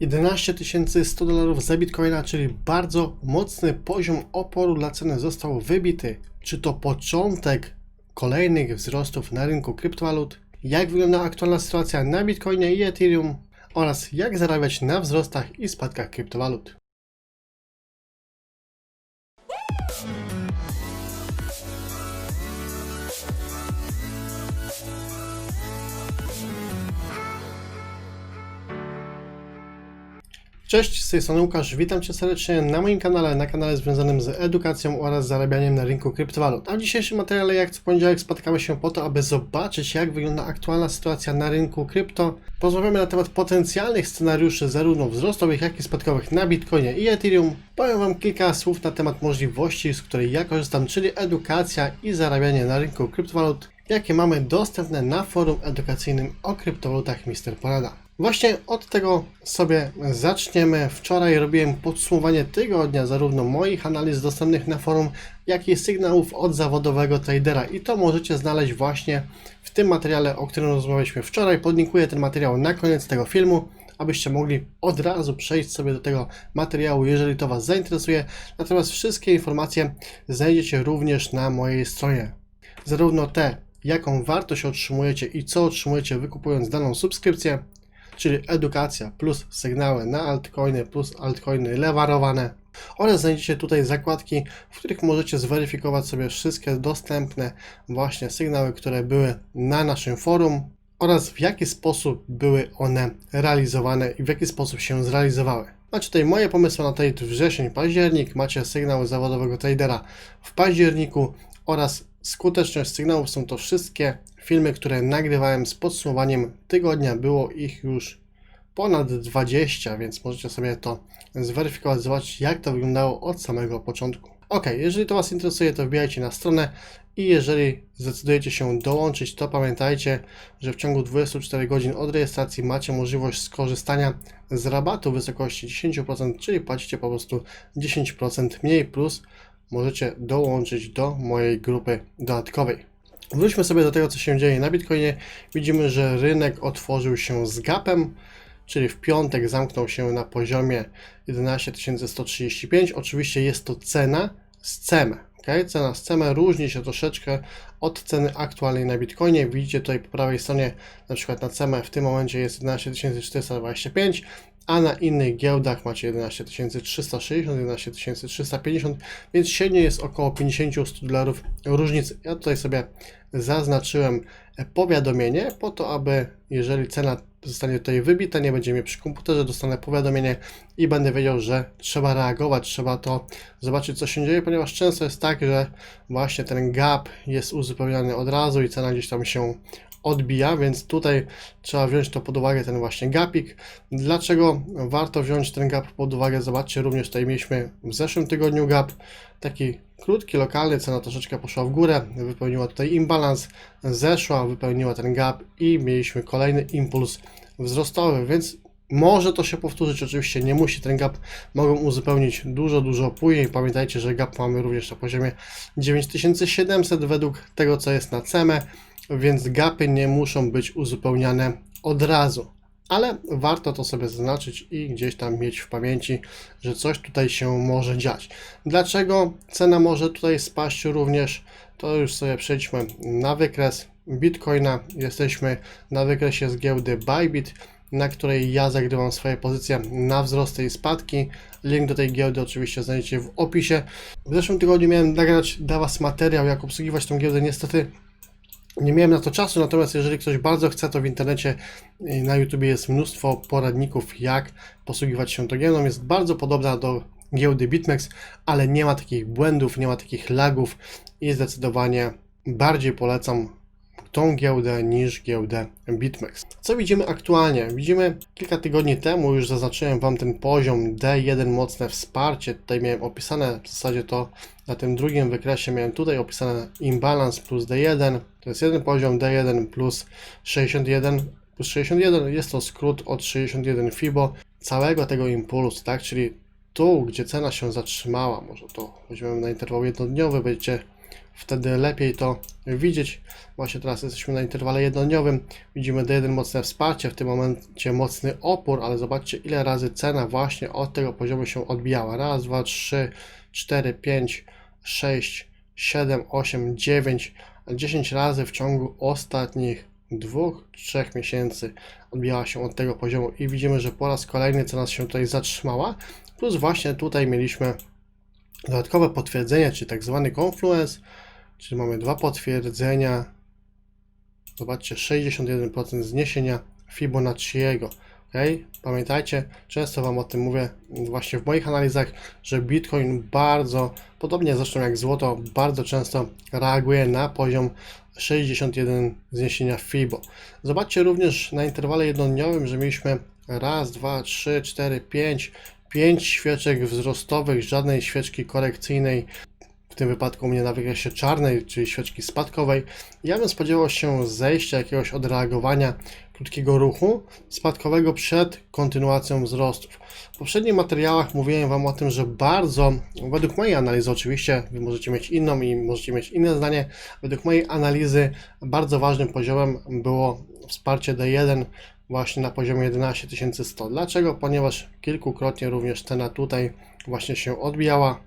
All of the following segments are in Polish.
11 100 dolarów za bitcoina, czyli bardzo mocny poziom oporu dla ceny został wybity. Czy to początek kolejnych wzrostów na rynku kryptowalut? Jak wygląda aktualna sytuacja na bitcoinie i ethereum? Oraz jak zarabiać na wzrostach i spadkach kryptowalut? Cześć, z tej strony Łukasz, witam Cię serdecznie na moim kanale, na kanale związanym z edukacją oraz zarabianiem na rynku kryptowalut. A w dzisiejszym materiale, jak co poniedziałek, spotykamy się po to, aby zobaczyć, jak wygląda aktualna sytuacja na rynku krypto. Porozmawiamy na temat potencjalnych scenariuszy zarówno wzrostowych, jak i spadkowych na Bitcoinie i Ethereum. Powiem Wam kilka słów na temat możliwości, z której ja korzystam, czyli edukacja i zarabianie na rynku kryptowalut, jakie mamy dostępne na forum edukacyjnym o kryptowalutach Mister Porada. Właśnie od tego sobie zaczniemy. Wczoraj robiłem podsumowanie tygodnia zarówno moich analiz dostępnych na forum, jak i sygnałów od zawodowego tradera i to możecie znaleźć właśnie w tym materiale, o którym rozmawialiśmy wczoraj. Podlinkuję ten materiał na koniec tego filmu, abyście mogli od razu przejść sobie do tego materiału, jeżeli to Was zainteresuje. Natomiast wszystkie informacje znajdziecie również na mojej stronie. Zarówno te, jaką wartość otrzymujecie i co otrzymujecie wykupując daną subskrypcję, czyli edukacja plus sygnały na altcoiny plus altcoiny lewarowane oraz znajdziecie tutaj zakładki, w których możecie zweryfikować sobie wszystkie dostępne właśnie sygnały, które były na naszym forum oraz w jaki sposób były one realizowane i w jaki sposób się zrealizowały. Macie tutaj moje pomysły na trade wrzesień, październik, macie sygnały zawodowego tradera w październiku oraz skuteczność sygnałów są to wszystkie filmy, które nagrywałem z podsumowaniem tygodnia. Było ich już ponad 20, więc możecie sobie to zweryfikować, zobaczyć jak to wyglądało od samego początku. Ok, jeżeli to Was interesuje, to wbijajcie na stronę i jeżeli zdecydujecie się dołączyć, to pamiętajcie, że w ciągu 24 godzin od rejestracji macie możliwość skorzystania z rabatu w wysokości 10%, czyli płacicie po prostu 10% mniej plus możecie dołączyć do mojej grupy dodatkowej. Wróćmy sobie do tego, co się dzieje na Bitcoinie. Widzimy, że rynek otworzył się z gapem, czyli w piątek zamknął się na poziomie 11 135. Oczywiście jest to cena z CEME. Okay? Cena z CEME różni się troszeczkę od ceny aktualnej na Bitcoinie. Widzicie tutaj po prawej stronie, na przykład na CEME w tym momencie jest 11 425, a na innych giełdach macie 11 360, 11 350, więc średnio jest około 50-100 dolarów różnicy. Ja tutaj sobie zaznaczyłem powiadomienie po to, aby jeżeli cena zostanie tutaj wybita, nie będzie mnie przy komputerze, dostanę powiadomienie i będę wiedział, że trzeba reagować, trzeba to zobaczyć, co się dzieje, ponieważ często jest tak, że właśnie ten gap jest uzupełniany od razu i cena gdzieś tam się odbija, więc tutaj trzeba wziąć to pod uwagę, ten właśnie gapik. Dlaczego warto wziąć ten gap pod uwagę? Zobaczcie, również tutaj mieliśmy w zeszłym tygodniu gap, taki krótki, lokalny, cena troszeczkę poszła w górę, wypełniła tutaj imbalans, zeszła, wypełniła ten gap i mieliśmy kolejny impuls wzrostowy, więc może to się powtórzyć, oczywiście nie musi, ten gap mogą uzupełnić dużo, dużo później. Pamiętajcie, że gap mamy również na poziomie 9700 według tego, co jest na CEME, więc gapy nie muszą być uzupełniane od razu. Ale warto to sobie zaznaczyć i gdzieś tam mieć w pamięci, że coś tutaj się może dziać. Dlaczego cena może tutaj spaść również? To już sobie przejdźmy na wykres Bitcoina. Jesteśmy na wykresie z giełdy Bybit na której ja zagrywam swoje pozycje na wzrosty i spadki. Link do tej giełdy oczywiście znajdziecie w opisie. W zeszłym tygodniu miałem nagrać dla Was materiał, jak obsługiwać tą giełdę. Niestety nie miałem na to czasu, natomiast jeżeli ktoś bardzo chce, to w internecie na YouTube jest mnóstwo poradników, jak posługiwać się tą giełdą. Jest bardzo podobna do giełdy BitMEX, ale nie ma takich błędów, nie ma takich lagów i zdecydowanie bardziej polecam tą giełdę niż giełdę BitMEX. Co widzimy aktualnie? Widzimy kilka tygodni temu już zaznaczyłem Wam ten poziom D1 mocne wsparcie. Tutaj miałem opisane w zasadzie to na tym drugim wykresie miałem tutaj opisane imbalance plus D1. To jest jeden poziom D1 plus 61 plus 61 jest to skrót od 61 FIBO całego tego impulsu, tak? Czyli tu, gdzie cena się zatrzymała, może to weźmiemy na interwał jednodniowy, będziecie wtedy lepiej to widzieć. Właśnie teraz jesteśmy na interwale jednodniowym, widzimy D1 mocne wsparcie, w tym momencie mocny opór, ale zobaczcie ile razy cena właśnie od tego poziomu się odbijała. Raz, dwa, trzy, cztery, pięć, sześć, siedem, osiem, dziewięć, 10 razy w ciągu ostatnich dwóch, trzech miesięcy odbijała się od tego poziomu i widzimy, że po raz kolejny cena się tutaj zatrzymała. Plus właśnie tutaj mieliśmy dodatkowe potwierdzenie, czyli tak zwany confluence, czyli mamy dwa potwierdzenia. Zobaczcie, 61% zniesienia Fibonacciego. Okay? Pamiętajcie, często Wam o tym mówię właśnie w moich analizach, że Bitcoin bardzo, podobnie zresztą jak złoto, bardzo często reaguje na poziom 61 zniesienia FIBO. Zobaczcie również na interwale jednodniowym, że mieliśmy raz, dwa, trzy, cztery, pięć, pięć świeczek wzrostowych, żadnej świeczki korekcyjnej, tym wypadku u mnie na wykresie czarnej, czyli świeczki spadkowej. Ja bym spodziewał się zejścia jakiegoś odreagowania krótkiego ruchu spadkowego przed kontynuacją wzrostów. W poprzednich materiałach mówiłem Wam o tym, że bardzo, według mojej analizy oczywiście, Wy możecie mieć inną i możecie mieć inne zdanie, według mojej analizy bardzo ważnym poziomem było wsparcie D1 właśnie na poziomie 11100. Dlaczego? Ponieważ kilkukrotnie również cena tutaj właśnie się odbijała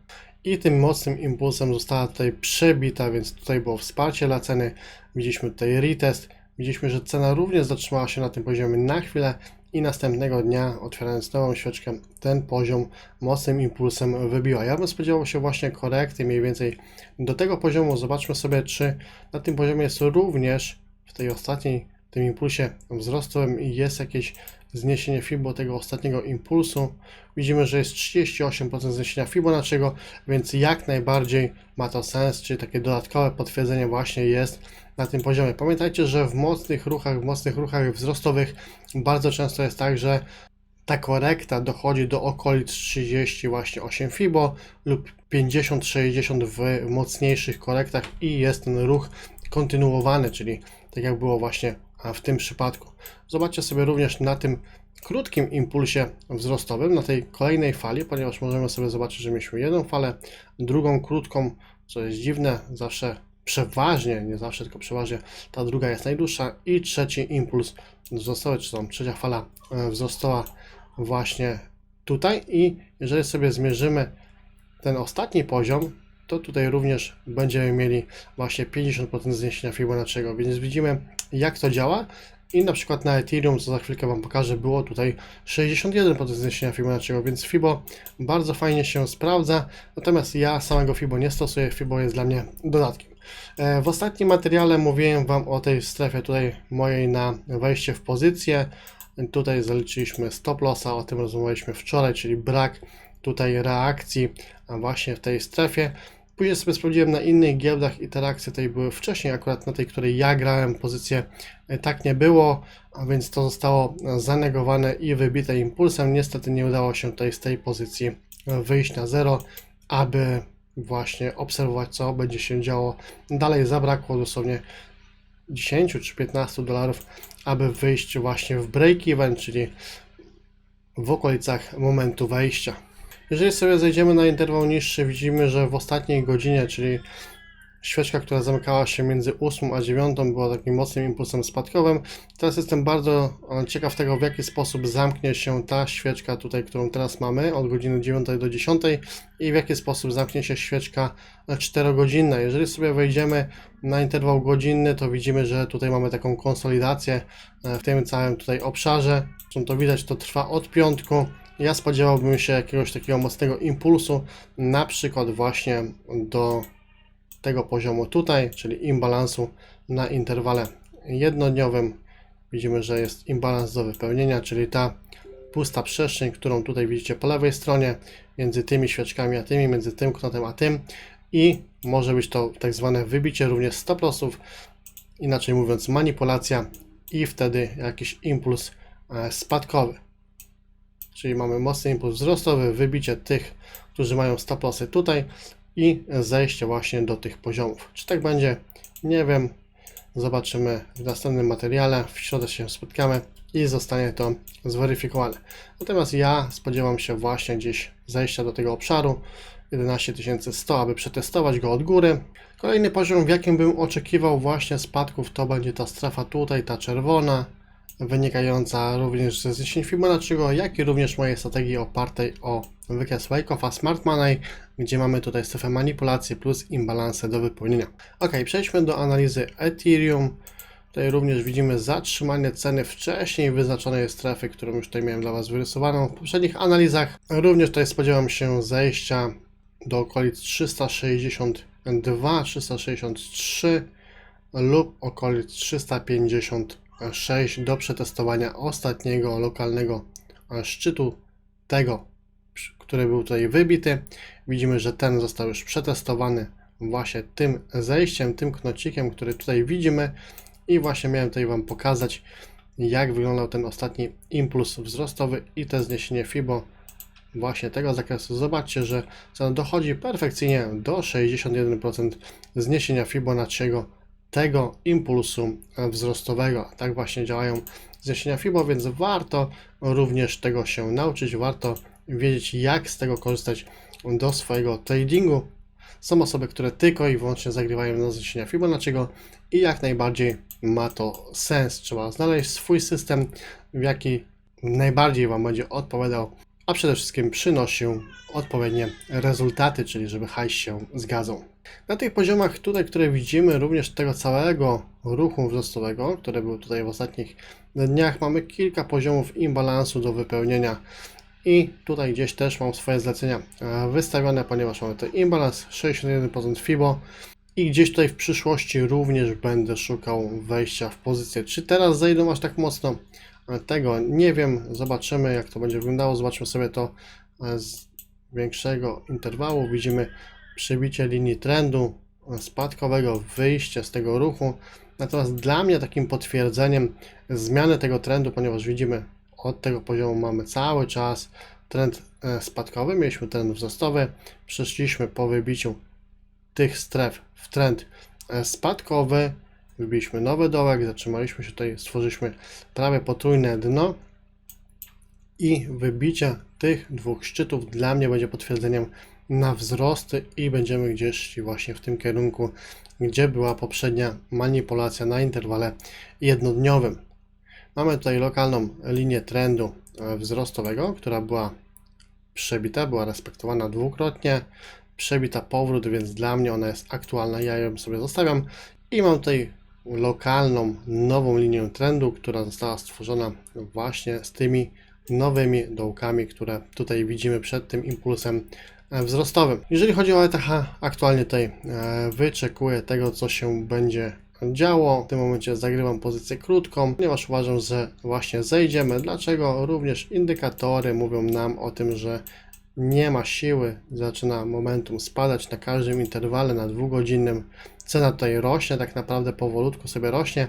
i tym mocnym impulsem została tutaj przebita, więc tutaj było wsparcie dla ceny. Widzieliśmy tutaj retest, widzieliśmy, że cena również zatrzymała się na tym poziomie na chwilę i następnego dnia, otwierając nową świeczkę, ten poziom mocnym impulsem wybiła. Ja bym spodziewał się właśnie korekty mniej więcej do tego poziomu. Zobaczmy sobie, czy na tym poziomie jest również w tej ostatniej, tym impulsie wzrostowym jest jakieś zniesienie FIBO tego ostatniego impulsu. Widzimy, że jest 38% zniesienia Fibonacciego, więc jak najbardziej ma to sens, czyli takie dodatkowe potwierdzenie właśnie jest na tym poziomie. Pamiętajcie, że w mocnych ruchach, w mocnych ruchach wzrostowych bardzo często jest tak, że ta korekta dochodzi do okolic 30 właśnie 8 FIBO lub 50-60 w mocniejszych korektach i jest ten ruch kontynuowany, czyli tak jak było właśnie w tym przypadku. Zobaczcie sobie również na tym krótkim impulsie wzrostowym, na tej kolejnej fali, ponieważ możemy sobie zobaczyć, że mieliśmy jedną falę, drugą krótką, co jest dziwne, zawsze przeważnie, nie zawsze, tylko przeważnie ta druga jest najdłuższa i trzeci impuls wzrostowy, czy tam trzecia fala e, wzrostowa właśnie tutaj i jeżeli sobie zmierzymy ten ostatni poziom, to tutaj również będziemy mieli właśnie 50% zniesienia Fibonacciego, więc widzimy jak to działa. I na przykład na Ethereum, co za chwilkę Wam pokażę, było tutaj 61% zniesienia Fibonacciego, więc Fibo bardzo fajnie się sprawdza, natomiast ja samego Fibo nie stosuję, Fibo jest dla mnie dodatkiem. E, w ostatnim materiale mówiłem Wam o tej strefie tutaj mojej na wejście w pozycję, tutaj zaliczyliśmy stop lossa, o tym rozmawialiśmy wczoraj, czyli brak tutaj reakcji właśnie w tej strefie. Później sobie sprawdziłem na innych giełdach i te tutaj były wcześniej, akurat na tej, której ja grałem pozycję e, tak nie było, a więc to zostało zanegowane i wybite impulsem. Niestety nie udało się tutaj z tej pozycji wyjść na zero, aby właśnie obserwować co będzie się działo. Dalej zabrakło dosłownie 10 czy 15 dolarów, aby wyjść właśnie w break-even, czyli w okolicach momentu wejścia. Jeżeli sobie zejdziemy na interwał niższy, widzimy, że w ostatniej godzinie, czyli świeczka, która zamykała się między 8 a 9, była takim mocnym impulsem spadkowym. Teraz jestem bardzo e, ciekaw tego, w jaki sposób zamknie się ta świeczka tutaj, którą teraz mamy, od godziny 9 do 10 i w jaki sposób zamknie się świeczka 4-godzinna. Jeżeli sobie wejdziemy na interwał godzinny, to widzimy, że tutaj mamy taką konsolidację e, w tym całym tutaj obszarze. Zresztą to widać, to trwa od piątku ja spodziewałbym się jakiegoś takiego mocnego impulsu, na przykład właśnie do tego poziomu tutaj, czyli imbalansu na interwale jednodniowym. Widzimy, że jest imbalans do wypełnienia, czyli ta pusta przestrzeń, którą tutaj widzicie po lewej stronie, między tymi świeczkami a tymi, między tym knotem a tym i może być to tak zwane wybicie również stop lossów, inaczej mówiąc manipulacja i wtedy jakiś impuls e, spadkowy czyli mamy mocny impuls wzrostowy, wybicie tych, którzy mają stop lossy tutaj i zejście właśnie do tych poziomów. Czy tak będzie? Nie wiem. Zobaczymy w następnym materiale. W środę się spotkamy i zostanie to zweryfikowane. Natomiast ja spodziewam się właśnie gdzieś zejścia do tego obszaru 11100, aby przetestować go od góry. Kolejny poziom, w jakim bym oczekiwał właśnie spadków, to będzie ta strefa tutaj, ta czerwona, wynikająca również ze zniesień Fibonacciego, jak i również mojej strategii opartej o wykres Wyckoff'a Smart Money, gdzie mamy tutaj strefę manipulacji plus imbalanse do wypełnienia. Ok, przejdźmy do analizy Ethereum. Tutaj również widzimy zatrzymanie ceny wcześniej wyznaczonej strefy, którą już tutaj miałem dla Was wyrysowaną w poprzednich analizach. Również tutaj spodziewam się zejścia do okolic 362, 363 lub okolic 356 do przetestowania ostatniego lokalnego e, szczytu tego, który był tutaj wybity. Widzimy, że ten został już przetestowany właśnie tym zejściem, tym knocikiem, który tutaj widzimy i właśnie miałem tutaj Wam pokazać, jak wyglądał ten ostatni impuls wzrostowy i te zniesienie FIBO właśnie tego zakresu. Zobaczcie, że cena dochodzi perfekcyjnie do 61% zniesienia Fibonacciego tego impulsu wzrostowego. Tak właśnie działają zniesienia FIBO, więc warto również tego się nauczyć, warto wiedzieć jak z tego korzystać do swojego tradingu. Są osoby, które tylko i wyłącznie zagrywają na zniesienia Fibonacciego i jak najbardziej ma to sens. Trzeba znaleźć swój system, w jaki najbardziej Wam będzie odpowiadał, a przede wszystkim przynosił odpowiednie rezultaty, czyli żeby hajs się zgadzał. Na tych poziomach tutaj, które widzimy, również tego całego ruchu wzrostowego, który był tutaj w ostatnich dniach, mamy kilka poziomów imbalansu do wypełnienia. I tutaj gdzieś też mam swoje zlecenia wystawione, ponieważ mamy tutaj imbalans 61% FIBO i gdzieś tutaj w przyszłości również będę szukał wejścia w pozycję. Czy teraz zejdą aż tak mocno? Tego nie wiem, zobaczymy jak to będzie wyglądało, zobaczmy sobie to e, z większego interwału. Widzimy przebicie linii trendu e, spadkowego, wyjście z tego ruchu. Natomiast dla mnie takim potwierdzeniem zmiany tego trendu, ponieważ widzimy od tego poziomu mamy cały czas trend e, spadkowy, mieliśmy trend wzrostowy, przeszliśmy po wybiciu tych stref w trend spadkowy, wybiliśmy nowy dołek, zatrzymaliśmy się tutaj, stworzyliśmy prawie potrójne dno i wybicie tych dwóch szczytów dla mnie będzie potwierdzeniem na wzrosty i będziemy gdzieś właśnie w tym kierunku, gdzie była poprzednia manipulacja na interwale jednodniowym. Mamy tutaj lokalną linię trendu e, wzrostowego, która była przebita, była respektowana dwukrotnie, przebita powrót, więc dla mnie ona jest aktualna, ja ją sobie zostawiam i mam tutaj lokalną, nową linię trendu, która została stworzona właśnie z tymi nowymi dołkami, które tutaj widzimy przed tym impulsem e, wzrostowym. Jeżeli chodzi o ETH, aktualnie tutaj e, wyczekuję tego, co się będzie działo. W tym momencie zagrywam pozycję krótką, ponieważ uważam, że właśnie zejdziemy. Dlaczego? Również indykatory mówią nam o tym, że nie ma siły, zaczyna momentum spadać na każdym interwale, na dwugodzinnym. Cena tutaj rośnie, tak naprawdę powolutku sobie rośnie,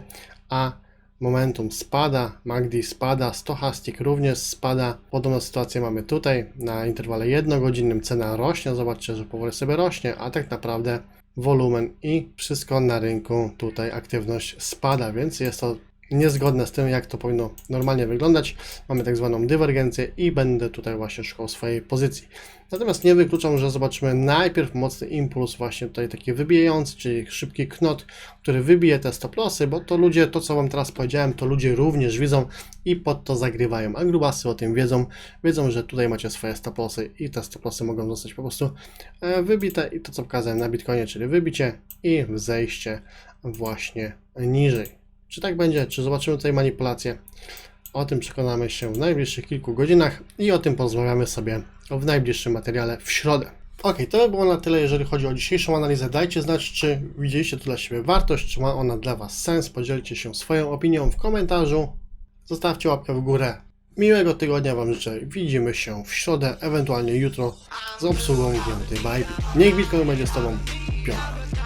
a momentum spada, MACD spada, Stochastic również spada. Podobną sytuację mamy tutaj na interwale jednogodzinnym, cena rośnie, zobaczcie, że powoli sobie rośnie, a tak naprawdę wolumen i wszystko na rynku, tutaj aktywność spada, więc jest to niezgodne z tym, jak to powinno normalnie wyglądać. Mamy tak zwaną dywergencję i będę tutaj właśnie szukał swojej pozycji. Natomiast nie wykluczam, że zobaczymy najpierw mocny impuls, właśnie tutaj taki wybijający, czyli szybki knot, który wybije te stop lossy, bo to ludzie, to co Wam teraz powiedziałem, to ludzie również widzą i pod to zagrywają, a grubasy o tym wiedzą, wiedzą, że tutaj macie swoje stop lossy i te stop lossy mogą zostać po prostu e, wybite i to co pokazałem na Bitcoinie, czyli wybicie i zejście właśnie niżej. Czy tak będzie? Czy zobaczymy tutaj manipulację? O tym przekonamy się w najbliższych kilku godzinach i o tym porozmawiamy sobie w najbliższym materiale w środę. Ok, to by było na tyle, jeżeli chodzi o dzisiejszą analizę. Dajcie znać, czy widzieliście tu dla siebie wartość, czy ma ona dla Was sens. Podzielcie się swoją opinią w komentarzu. Zostawcie łapkę w górę. Miłego tygodnia Wam życzę. Widzimy się w środę, ewentualnie jutro z obsługą Giętej Bajbi. Niech Bitcoin będzie z Tobą. Piątek.